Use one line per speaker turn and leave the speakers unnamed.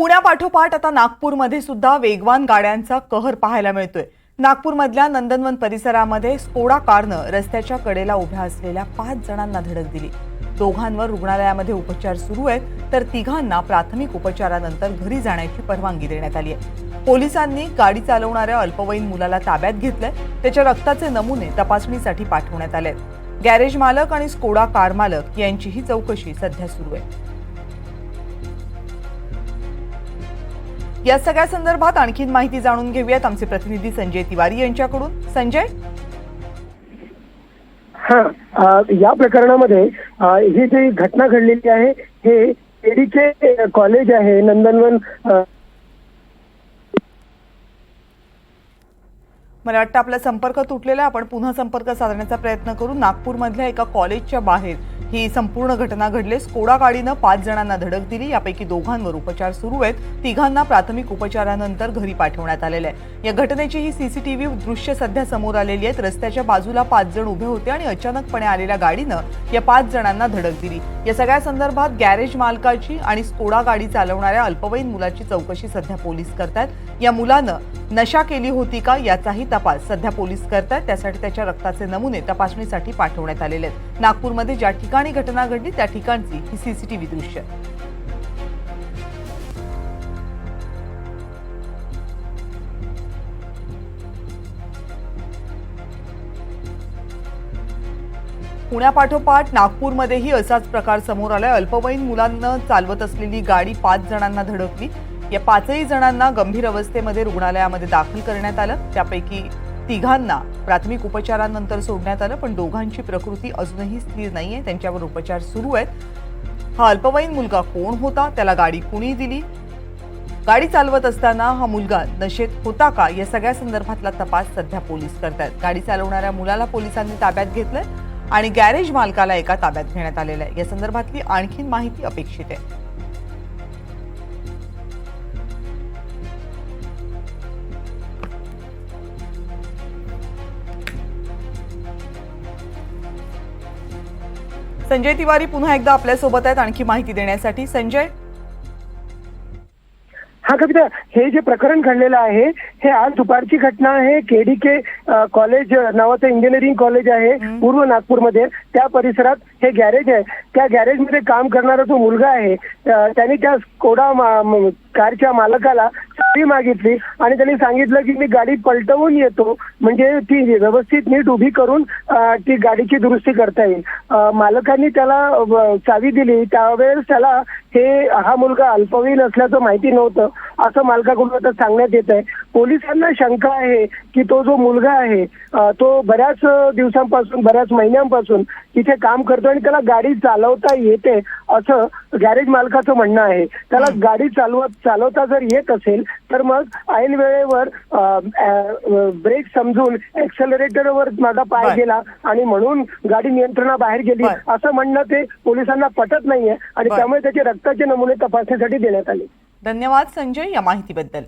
पुण्यापाठोपाठ आता नागपूरमध्ये सुद्धा वेगवान गाड्यांचा कहर पाहायला मिळतोय. नागपूरमधल्या नंदनवन परिसरामध्ये स्कोडा कारनं रस्त्याच्या कडेला उभ्या असलेल्या पाच जणांना धडक दिली. दोघांवर रुग्णालयामध्ये उपचार सुरू आहेत तर तिघांना प्राथमिक उपचारानंतर घरी जाण्याची परवानगी देण्यात आली आहे. पोलिसांनी गाडी चालवणाऱ्या अल्पवयीन मुलाला ताब्यात घेतलंय त्याच्या रक्ताचे नमुने तपासणीसाठी पाठवण्यात आले गॅरेज मालक आणि स्कोडा कार मालक यांचीही चौकशी सध्या सुरू आहे. या सगळ्या संदर्भात आणखीन माहिती जाणून घेऊयात आमचे प्रतिनिधी संजय तिवारी यांच्याकडून. संजय?
हा या प्रकरणामध्ये ही जी घटना घडलेली आहे हे एडीचे कॉलेज आहे नंदनवन
मला वाटतं आपला संपर्क तुटलेला आहे. आपण पुन्हा संपर्क साधण्याचा प्रयत्न करू. नागपूरमधल्या एका कॉलेजच्या बाहेर ही संपूर्ण घटना घडली स्कोडा गाडीनं पाच जणांना धडक दिली. यापैकी दोघांवर उपचार सुरू आहेत. तिघांना प्राथमिक उपचारानंतर घरी पाठवण्यात आलेलं आहे. या घटनेची ही सीसीटीव्ही दृश्य सध्या समोर आलेली आहेत. रस्त्याच्या बाजूला पाच जण उभे होते आणि अचानकपणे आलेल्या गाडीनं या पाच जणांना धडक दिली. या सगळ्या संदर्भात गॅरेज मालकाची आणि स्कोडा गाडी चालवणाऱ्या अल्पवयीन मुलाची चौकशी सध्या पोलीस करतात या मुलानं नशा केली होती का याचाही तपास सध्या पोलीस करतायत त्यासाठी त्याच्या रक्ताचे नमुने तपासणीसाठी पाठवण्यात आलेले आहेत. नागपूरमध्ये ज्या ठिकाणी घटना घडली त्या ठिकाणची ही सीसीटीव्ही दृश्य. पुण्यापाठोपाठ नागपूरमध्येही असाच प्रकार समोर आलाय. अल्पवयीन मुलांना चालवत असलेली गाडी पाच जणांना धडकली. या पाचही जणांना गंभीर अवस्थेमध्ये रुग्णालयामध्ये दाखल करण्यात आलं. त्यापैकी तिघांना प्राथमिक उपचारानंतर सोडण्यात आलं पण दोघांची प्रकृती अजूनही स्थिर नाहीये. त्यांच्यावर उपचार सुरू आहेत. हा अल्पवयीन मुलगा कोण होता? त्याला गाडी कुणी दिली? गाडी चालवत असताना हा मुलगा नशेत होता का? या सगळ्या संदर्भातला तपास सध्या पोलीस करतायत. गाडी चालवणाऱ्या मुलाला पोलिसांनी ताब्यात घेतलंय आणि गॅरेज मालकाला एका ताब्यात घेण्यात आलेलं आहे. या संदर्भातली आणखीन माहिती अपेक्षित आहे. संजय तिवारी पुन्हा एकदा आपल्यासोबत आहेत आणखी माहिती देण्यासाठी. संजय?
हा कविता हे जे प्रकरण घडलेलं आहे हे आज दुपारची घटना आहे. केडीके कॉलेज नावाचं इंजिनिअरिंग कॉलेज आहे पूर्व नागपूरमध्ये. त्या परिसरात हे गॅरेज आहे. त्या गॅरेजमध्ये काम करणारा जो मुलगा आहे त्याने त्या म- कारच्या मालकाला चावी मागितली आणि त्यांनी सांगितलं की मी गाडी पलटवून येतो. म्हणजे ती व्यवस्थित नीट उभी करून ती गाडीची दुरुस्ती करता येईल. मालकांनी त्याला चावी दिली. त्यावेळेस त्याला हे हा मुलगा अल्पवयीन असल्याचं माहिती नव्हतं असं मालकाकडून आता सांगण्यात येत आहे पोलिसांना शंका आहे की तो जो मुलगा आहे तो बऱ्याच दिवसांपासून बऱ्याच महिन्यांपासून तिथे काम करतो आणि त्याला गाडी चालवता येते. असं गॅरेज मालकाचं म्हणणं आहे त्याला गाडी चालवत चालवता जर येत असेल तर मग ऐन वेळेवर ब्रेक समजून एक्सेलरेटरवर माझा पाय. गेला आणि म्हणून गाडी नियंत्रणाबाहेर गेली. असं म्हणणं ते पोलिसांना पटत नाहीये आणि. त्यामुळे त्याचे रक्ताचे नमुने तपासणीसाठी देण्यात आले
धन्यवाद संजय या माहितीबद्दल